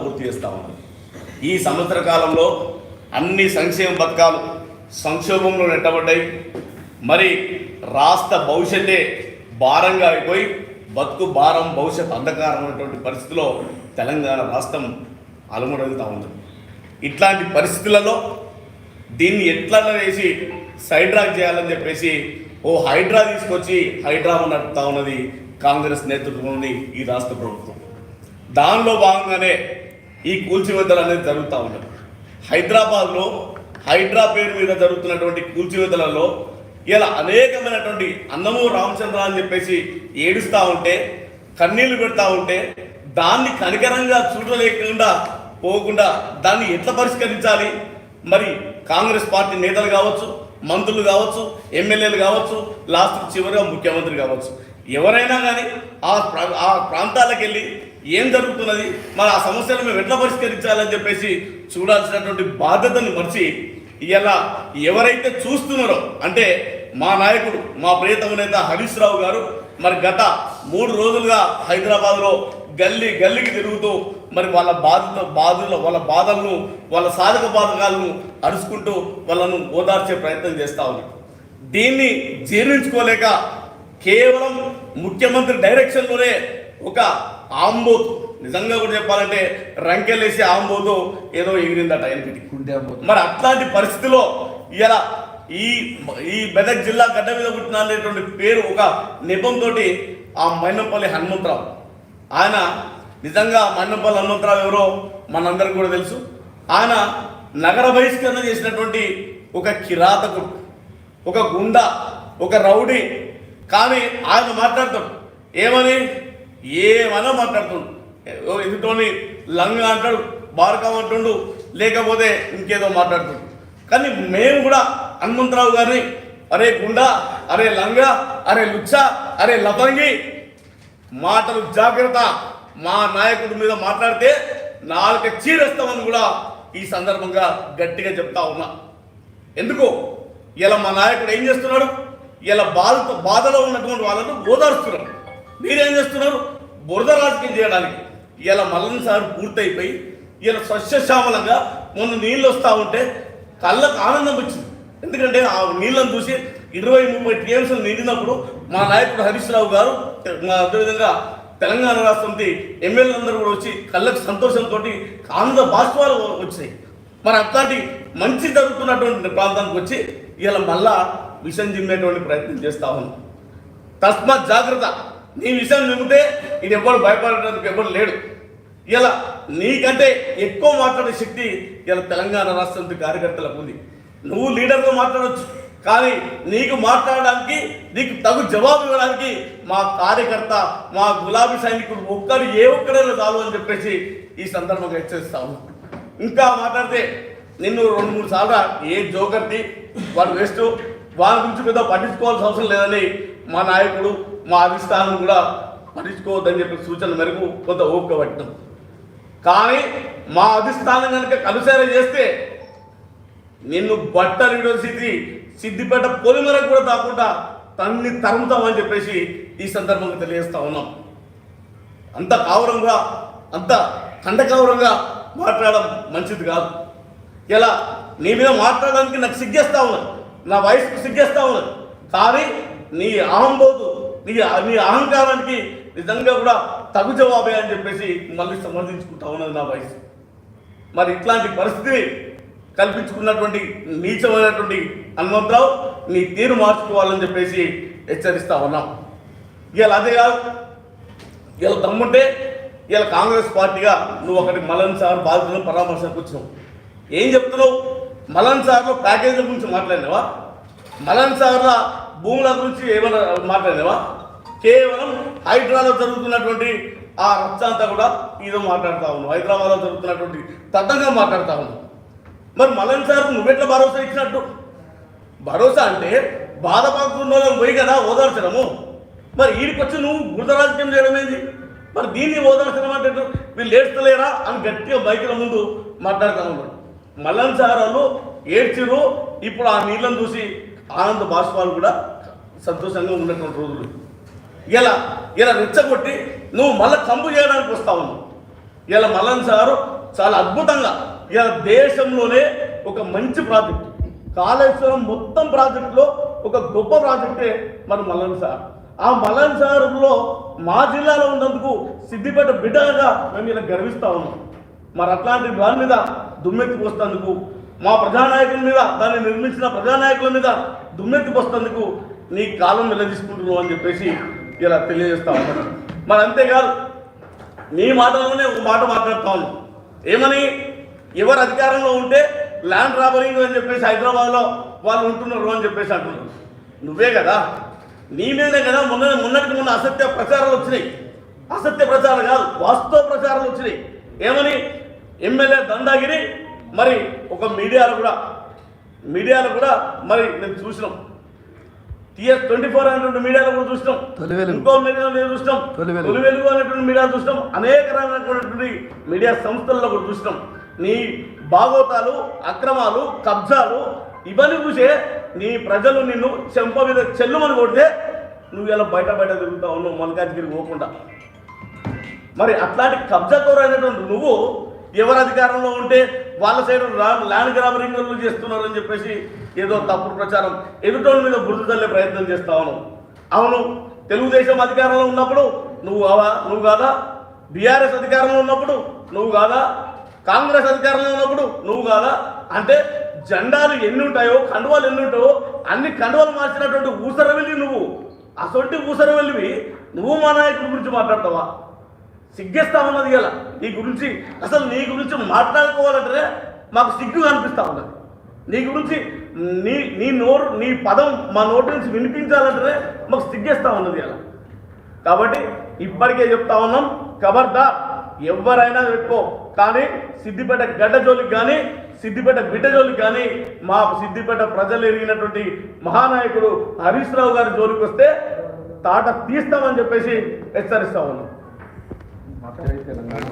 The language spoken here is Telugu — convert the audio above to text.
పూర్తి చేస్తా ఉన్నాం. ఈ సంవత్సర కాలంలో అన్ని సంక్షేమ పథకాలు సంక్షోభంలో నెట్టబడ్డాయి. మరి రాష్ట్ర భవిష్యత్తే భారంగా అయిపోయి బతుకు భారం భవిష్యత్ అంధకారమైనటువంటి పరిస్థితిలో తెలంగాణ రాష్ట్రం అలముడవుతూ ఉంది. ఇట్లాంటి పరిస్థితులలో దీన్ని ఎట్లా వేసి సైడ్రాక్ చేయాలని చెప్పేసి ఓ హైడ్రా తీసుకొచ్చి హైడ్రా నడుపుతా ఉన్నది కాంగ్రెస్ నేతృత్వంలోని ఈ రాష్ట్ర ప్రభుత్వం. దానిలో భాగంగానే ఈ కూల్చివేతలు అనేది జరుగుతూ ఉన్నది. హైదరాబాద్లో హైడ్రా పేరు మీద జరుగుతున్నటువంటి కూల్చివేతలలో ఇలా అనేకమైనటువంటి అన్నము రామచంద్ర అని చెప్పేసి ఏడుస్తూ ఉంటే కన్నీళ్ళు పెడతా ఉంటే దాన్ని కనికరంగా చూడలేకుండా పోకుండా దాన్ని ఎట్లా పరిష్కరించాలి? మరి కాంగ్రెస్ పార్టీ నేతలు కావచ్చు మంత్రులు కావచ్చు ఎమ్మెల్యేలు కావచ్చు లాస్ట్ చివరిగా ముఖ్యమంత్రి కావచ్చు. ఎవరైనా కానీ ఆ ప్రా- ఆ ప్రాంతాలకు వెళ్ళి ఏం జరుగుతున్నది? మరి ఆ సమస్యలు మేము ఎట్లా పరిష్కరించాలని చెప్పేసి చూడాల్సినటువంటి బాధ్యతను మర్చి ఇలా ఎవరైతే చూస్తున్నారో అంటే మా నాయకుడు మా ప్రియతమ నేత హరీష్ రావు గారు మరి గత మూడు రోజులుగా హైదరాబాద్లో గల్లీ గల్లీకి తిరుగుతూ మరి వాళ్ళ బాధిత బాధలు వాళ్ళ బాధలను వాళ్ళ సాధక బాధకాలను అరుచుకుంటూ వాళ్ళను ఓదార్చే ప్రయత్నం చేస్తూ ఉన్నారు దీన్ని జీర్ణించుకోలేక కేవలం ముఖ్యమంత్రి డైరెక్షన్లోనే ఒక ఆంబోత్. నిజంగా కూడా చెప్పాలంటే రంకెలేసి ఆంబోతు ఏదో ఎగిరిందట అమ్ముతుంది. మరి అట్లాంటి పరిస్థితిలో ఇలా ఈ ఈ మెదక్ జిల్లా గడ్డ మీద పుట్టిన అనేటువంటి పేరు ఒక నిపంతో ఆ మైనంపల్లి హనుమంతరావు. ఆయన నిజంగా మైనంపల్లి హనుమంతరావు ఎవరో మనందరికీ కూడా తెలుసు. ఆయన నగర బహిష్కరణ చేసినటువంటి ఒక కిరాతకుడు ఒక గుండా ఒక రౌడీ. కానీ ఆయన మాట్లాడతాడు ఏమని? ఏమన్నా మాట్లాడుతుండు ఓ ఎదుటోని లంగా అంటాడు బారకం అంటుండు లేకపోతే ఇంకేదో మాట్లాడుతుండు. కానీ మేము కూడా హనుమంతరావు గారిని అరే గుండా అరే లంగా అరే లుచ్చ అరే లతంగి మాటలు జాగ్రత్త మా నాయకుడి మీద మాట్లాడితే నాలుక చీరేస్తామని కూడా ఈ సందర్భంగా గట్టిగా చెప్తా ఉన్నా. ఎందుకు? ఇలా మా నాయకుడు ఏం చేస్తున్నాడు? ఇలా బాధతో బాధలో ఉన్నటువంటి వాళ్ళను ఓదారుస్తున్నారు మీరేం చేస్తున్నారు? బురద రాజకీయం చేయడానికి. ఇలా మల్లన్ సార్ పూర్తయిపోయి ఇలా స్వచ్ఛశ్యామలంగా మొన్న నీళ్ళు వస్తూ ఉంటే కళ్ళకు ఆనందం వచ్చింది. ఎందుకంటే ఆ నీళ్ళను చూసి ఇరవై ముప్పై టీఎంసీలు నిండినప్పుడు మా నాయకుడు హరీష్ రావు గారు మా అదేవిధంగా తెలంగాణ రాష్ట్రంకి ఎమ్మెల్యేలందరూ కూడా వచ్చి కళ్ళకు సంతోషంతో ఆనంద బాష్పాలు వచ్చాయి మరి అట్లాంటి మంచి జరుగుతున్నటువంటి ప్రాంతానికి వచ్చి ఇలా మళ్ళా విషం జిమ్మేటువంటి ప్రయత్నం చేస్తా ఉన్నాం. తస్మాత్ జాగ్రత్త. నీ విషయం నింపితే ఇది ఎవ్వరు భయపడడానికి ఎవ్వరు లేడు. ఇలా నీకంటే ఎక్కువ మాట్లాడే శక్తి ఇలా తెలంగాణ రాష్ట్రం కార్యకర్తలకు ఉంది. నువ్వు లీడర్గా మాట్లాడవచ్చు కానీ నీకు మాట్లాడడానికి నీకు తగు జవాబు ఇవ్వడానికి మా కార్యకర్త మా గులాబీ సైనికుడు ఒక్కరు ఏ ఒక్కడైనా చాలు అని చెప్పేసి ఈ సందర్భంగా హెచ్చరిస్తాము. ఇంకా మాట్లాడితే నిన్ను రెండు మూడు సార్లు ఏ జోకర్ది వాడు వేస్ట్ వాళ్ళ గురించి పెద్ద పట్టించుకోవాల్సిన అవసరం లేదని మా నాయకుడు మా అధిష్టానం కూడా పట్టించుకోవద్దని చెప్పి సూచన మేరకు కొంత ఓపిక పట్టడం కానీ మా అధిష్టానం కనుక కలుసేర చేస్తే నిన్ను బట్టర్ యూనివర్సిటీ సిద్దిపేట పొలిమరకు కూడా దాకుండా తన్ని తరుముతామని చెప్పేసి ఈ సందర్భంగా తెలియజేస్తా ఉన్నాం. అంత కావరంగా అంత కండకావరంగా మాట్లాడడం మంచిది కాదు. ఇలా నీ మీద మాట్లాడడానికి నాకు సిగ్గేస్తా ఉన్నది నా వయసుకు సిగ్గేస్తా ఉన్నది కానీ నీ అహంబోధు నీ నీ అహంకారానికి నిజంగా కూడా తగు జవాబే అని చెప్పేసి మళ్ళీ సమర్థించుకుంటా ఉన్నది నా వయసు. మరి ఇట్లాంటి పరిస్థితి కల్పించుకున్నటువంటి నీచమైనటువంటి హనుమంతరావు నీ తీరు మార్చుకోవాలని చెప్పేసి హెచ్చరిస్తా ఉన్నాం. ఇవాళ అదే కాదు ఇలా దమ్ముంటే ఇలా కాంగ్రెస్ పార్టీగా నువ్వు ఒకటి మలన్ సార్ బాధితులను పరామర్శకు వచ్చినావు. ఏం చెప్తున్నావు? మలన్ సార్లో ప్యాకేజీల గురించి మాట్లాడినావా? మలన్ సార్లో భూముల గురించి ఏమైనా మాట్లాడలేవా కేవలం హైదరాబాద్లో జరుగుతున్నటువంటి ఆ రచ్చ అంతా కూడా ఏదో మాట్లాడుతూ ఉన్నావు. హైదరాబాద్లో జరుగుతున్నటువంటి తగ్గంగా మాట్లాడుతూ ఉన్నావు. మరి మలన్ సార్ నువ్వెట్లా భరోసా ఇచ్చినట్టు? భరోసా అంటే బాధపడుతున్న వాళ్ళని పోయి కదా ఓదార్చడము. మరి వీడికి వచ్చి నువ్వు గుర్త రాజకీయం చేయడం ఏంది? మరి దీన్ని ఓదార్చడం అంటే వీళ్ళు ఏడ్చలేరా అని గట్టిగా బైకుల ముందు మాట్లాడుతూ ఉన్నాడు మల్లన్ సార్ వాళ్ళు ఏడ్చిరు ఇప్పుడు ఆ నీళ్ళని చూసి ఆనంద బాష్పాలు కూడా సంతోషంగా ఉన్నటువంటి రోజులు. ఇలా ఇలా రెచ్చగొట్టి నువ్వు మళ్ళీ కంపు చేయడానికి వస్తా ఉన్నావు ఇలా మల్లన్ సారు చాలా అద్భుతంగా ఇలా దేశంలోనే ఒక మంచి ప్రాజెక్ట్ కాళేశ్వరం మొత్తం ప్రాజెక్టులో ఒక గొప్ప ప్రాజెక్టే మన మల్లన్ సార్. ఆ మల్లన్ సార్లో మా జిల్లాలో ఉన్నందుకు సిద్దిపేట బిడ్డగా మేము ఇలా గర్విస్తా. ఉన్నాం మరి అట్లాంటి దాని మీద దుమ్మెత్తి పోస్తందుకు మా ప్రజానాయకుల మీద దాన్ని నిర్మించిన ప్రజానాయకుల మీద దుమ్మెత్తిపోస్తందుకు నీ కాలం నిలదీసుకుంటున్నావు అని చెప్పేసి ఇలా తెలియజేస్తా ఉన్నాను. మరి అంతేకాదు నీ మాటలోనే ఒక మాట మాట్లాడుతా ఉన్నాం. ఏమని? ఎవరు అధికారంలో ఉంటే ల్యాండ్ రాబరింగ్ అని చెప్పేసి హైదరాబాద్లో వాళ్ళు ఉంటున్నారు అని చెప్పేసి అంటున్నారు. నువ్వే కదా. నీ మీదనే కదా మొన్న మొన్నటికి మొన్న అసత్య ప్రచారాలు వచ్చినాయి. అసత్య ప్రచారాలు కాదు వాస్తవ ప్రచారాలు వచ్చినాయి. ఏమని? ఎమ్మెల్యే దందాగిరి మరి ఒక మీడియాలో కూడా మీడియాలో కూడా మరి నేను చూసినాం. టీఎస్ ట్వంటీ ఫోర్ అనేటువంటి మీడియాలో కూడా చూసినాం. ఇంకో మీడియాలో నేను చూసినాం. తొలి వెలుగు. అనేటువంటి మీడియా చూసినాం. అనేక రకమైనటువంటి మీడియా సంస్థల్లో కూడా చూసినాం. నీ భాగోతాలు అక్రమాలు కబ్జాలు ఇవన్నీ చూసే నీ ప్రజలు నిన్ను చెంప మీద చెల్లుమని కొడితే నువ్వు ఇలా బయట బయట తిరుగుతా ఉన్నావు మల్కాజ్గిరి పోకుండా. మరి అట్లాంటి కబ్జాతోరైనటువంటి నువ్వు ఎవరు అధికారంలో ఉంటే వాళ్ళ సైడ్ రా- ల్యాండ్ గ్రాబరింగ్లు చేస్తున్నారు అని చెప్పేసి ఏదో తప్పుడు ప్రచారం ఎదుటోళ్ళ మీద బురద తల్లే ప్రయత్నం చేస్తా ఉన్నావు అవును తెలుగుదేశం అధికారంలో ఉన్నప్పుడు నువ్వు అవా నువ్వు కాదా? బీఆర్ఎస్ అధికారంలో ఉన్నప్పుడు నువ్వు కాదా? కాంగ్రెస్ అధికారంలో ఉన్నప్పుడు నువ్వు కాదా? అంటే జెండాలు ఎన్ని ఉంటాయో కండువాలు ఎన్ని ఉంటాయో అన్ని కండువాలు మార్చినటువంటి ఊసరవెల్లి నువ్వు. అసొంటి ఊసరవెల్లివి నువ్వు మా నాయకుడి గురించి మాట్లాడతావా? సిగ్గేస్తా ఉన్నది ఇలా నీ గురించి అసలు నీ గురించి మాట్లాడుకోవాలంటే మాకు సిగ్గు అనిపిస్తా ఉన్నది. నీ గురించి నీ నీ నోరు నీ పదం మా నోటి నుంచి వినిపించాలంటే మాకు సిగ్గేస్తూ ఉన్నది ఇలా కాబట్టి ఇప్పటికే చెప్తా ఉన్నాం ఖబర్దార్ ఎవరైనా పెట్టుకో కానీ సిద్దిపేట గడ్డ జోలికి కానీ సిద్దిపేట బిడ్డ జోలికి కానీ మా సిద్దిపేట ప్రజలు ఎరిగినటువంటి మహానాయకుడు హరీష్ రావు గారి జోలికి వస్తే తాట తీస్తామని చెప్పేసి హెచ్చరిస్తా ఉన్నాం. జై తెలంగాణ